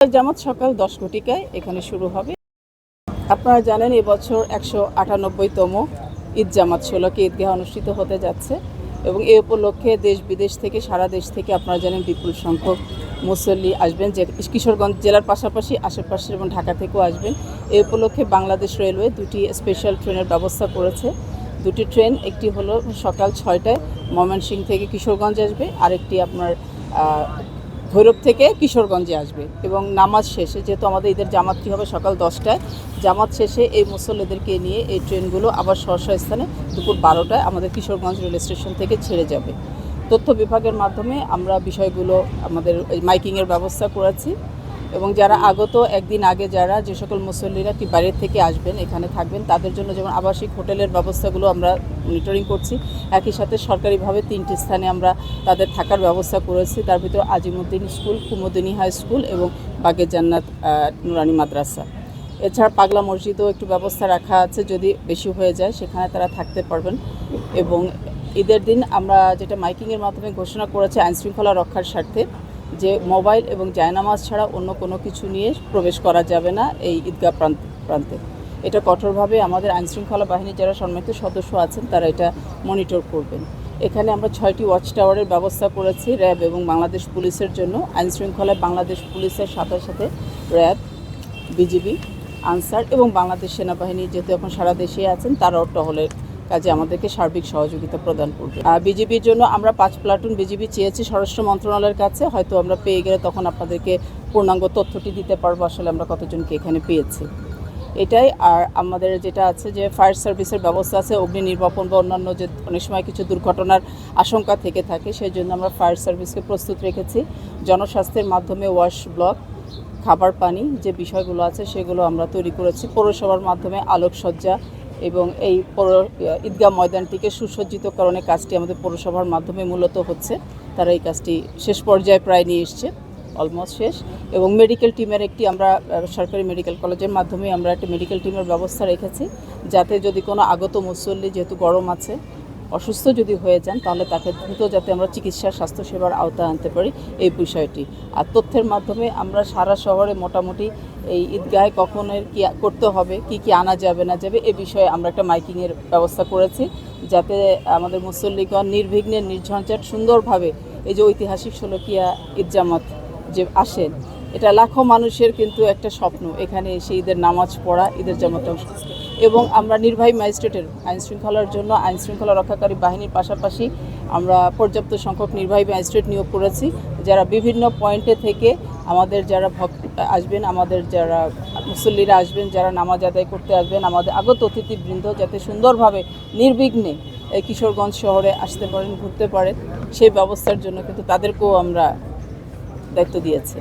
জামাত সকাল দশ কোটিকায় এখানে শুরু হবে। আপনারা জানেন, এবছর একশো আটানব্বইতম ঈদ জামাত ষোলোকে ঈদগাহ অনুষ্ঠিত হতে যাচ্ছে এবং এই উপলক্ষে দেশ বিদেশ থেকে, সারা দেশ থেকে আপনারা জানেন বিপুল সংখ্যক মুসল্লি আসবেন। যে কিশোরগঞ্জ জেলার পাশাপাশি আশেপাশের এবং ঢাকা থেকেও আসবেন। এই উপলক্ষে বাংলাদেশ রেলওয়ে দুটি স্পেশাল ট্রেনের ব্যবস্থা করেছে। দুটি ট্রেন, একটি হলো সকাল ছয়টায় ময়মনসিংহ থেকে কিশোরগঞ্জ আসবে। আরেকটি আপনার ভৈরব থেকে কিশোরগঞ্জে আসবে এবং নামাজ শেষে, যেহেতু আমাদের ঈদের জামাতটি হবে সকাল দশটায়, জামাত শেষে এই মুসল্লিদেরকে নিয়ে এই ট্রেনগুলো আবার সহসা স্থানে দুপুর বারোটায় আমাদের কিশোরগঞ্জ রেল স্টেশন থেকে ছেড়ে যাবে। তথ্য বিভাগের মাধ্যমে আমরা বিষয়গুলো আমাদের মাইকিংয়ের ব্যবস্থা করেছি। এবং যারা আগত, একদিন আগে যারা যে সকল মুসল্লিরা কি বাইরের থেকে আসবেন, এখানে থাকবেন, তাদের জন্য যেমন আবাসিক হোটেলের ব্যবস্থাগুলো আমরা মনিটরিং করছি, একই সাথে সরকারিভাবে তিনটি স্থানে আমরা তাদের থাকার ব্যবস্থা করেছি। তার ভিতরে Azimuddin school, Kumudini high school এবং বাগের জান্নাত নুরানি মাদ্রাসা। এছাড়া পাগলা মসজিদও একটু ব্যবস্থা রাখা আছে, যদি বেশি হয়ে যায়, সেখানে তারা থাকতে পারবেন। এবং ঈদের দিন আমরা যেটা মাইকিংয়ের মাধ্যমে ঘোষণা করেছি, আইনশৃঙ্খলা রক্ষার স্বার্থে যে মোবাইল এবং জায়নামাজ ছাড়া অন্য কোনো কিছু নিয়ে প্রবেশ করা যাবে না এই ঈদগাহ প্রান্ত, প্রান্তে। এটা কঠোরভাবে আমাদের আইনশৃঙ্খলা বাহিনীর যারা সম্মানিত সদস্য আছেন, তারা এটা মনিটর করবেন। এখানে আমরা ছয়টি ওয়াচ টাওয়ারের ব্যবস্থা করেছি, র্যাব এবং বাংলাদেশ পুলিশের জন্য। আইনশৃঙ্খলায় বাংলাদেশ পুলিশের সাথে সাথে র্যাব, বিজিবি, আনসার এবং বাংলাদেশ সেনাবাহিনী যেহেতু এখন সারা দেশে আছেন, তারাও টহলের কাজে আমাদেরকে সার্বিক সহযোগিতা প্রদান করবে। বিজেপির জন্য আমরা পাঁচ প্লাটুন বিজেপি চেয়েছি স্বরাষ্ট্র মন্ত্রণালয়ের কাছে, হয়তো আমরা পেয়ে গেলে তখন আপনাদেরকে পূর্ণাঙ্গ তথ্যটি দিতে পারব আসলে আমরা কতজনকে এখানে পেয়েছি। এটাই। আর আমাদের যেটা আছে যে ফায়ার সার্ভিসের ব্যবস্থা আছে, অগ্নি নির্বাপন বা অন্যান্য যে অনেক সময় কিছু দুর্ঘটনার আশঙ্কা থেকে থাকে সেই জন্য আমরা ফায়ার সার্ভিসকে প্রস্তুত রেখেছি। জনস্বাস্থ্যের মাধ্যমে ওয়াশ ব্লক, খাবার পানি যে বিষয়গুলো আছে সেগুলো আমরা তৈরি করেছি। পৌরসভার মাধ্যমে আলোকসজ্জা এবং এই ঈদগাহ ময়দানটিকে সুসজ্জিতকরণের কাজটি আমাদের পৌরসভার মাধ্যমে মূলত হচ্ছে। তারা এই কাজটি শেষ পর্যায়ে প্রায় নিয়ে এসছে অলমোস্ট শেষ। এবং মেডিকেল টিমের একটি আমরা সরকারি মেডিকেল কলেজের মাধ্যমে আমরা একটি মেডিকেল টিমের ব্যবস্থা রেখেছি। যাতে যদি কোনো আগত মুসল্লি যেহেতু গরম আছে অসুস্থ যদি হয়ে যান, তাহলে তাকে দ্রুত যাতে আমরা চিকিৎসা, স্বাস্থ্যসেবার আওতায় আনতে পারি এই বিষয়টি। আর তথ্যের মাধ্যমে আমরা সারা শহরে মোটামুটি এই ঈদগাহে কখন এর কি করতে হবে, কি কি আনা যাবে, না যাবে, এ বিষয়ে আমরা একটা মাইকিংয়ের ব্যবস্থা করেছি। যাতে আমাদের মুসল্লিগণ নির্বিঘ্নে, নির্ঝঞ্ঝাট সুন্দরভাবে এই যে ঐতিহাসিক ষোলকিয়া ঈদ জামাত যে আসেন, এটা লাখো মানুষের কিন্তু একটা স্বপ্ন। এখানে এসে ঈদের নামাজ পড়া, ঈদের জামাতে অংশ এবং আমরা নির্বাহী ম্যাজিস্ট্রেটের আইন শৃঙ্খলার জন্য আইন শৃঙ্খলা রক্ষাকারী বাহিনীর পাশাপাশি আমরা পর্যাপ্ত সংখ্যক নির্বাহী ম্যাজিস্ট্রেট নিয়োগ করেছি। যারা বিভিন্ন পয়েন্টে থেকে আমাদের যারা ভক্ত আসবেন, আমাদের যারা মুসল্লিরা আসবেন, যারা নামাজ আদায় করতে আসবেন, আমাদের আগত অতিথিবৃন্দ যাতে সুন্দরভাবে নির্বিঘ্নে এই কিশোরগঞ্জ শহরে আসতে পারেন, ঘুরতে পারেন, সেই ব্যবস্থার জন্য কিন্তু তাদেরকেও আমরা দায়িত্ব দিয়েছি।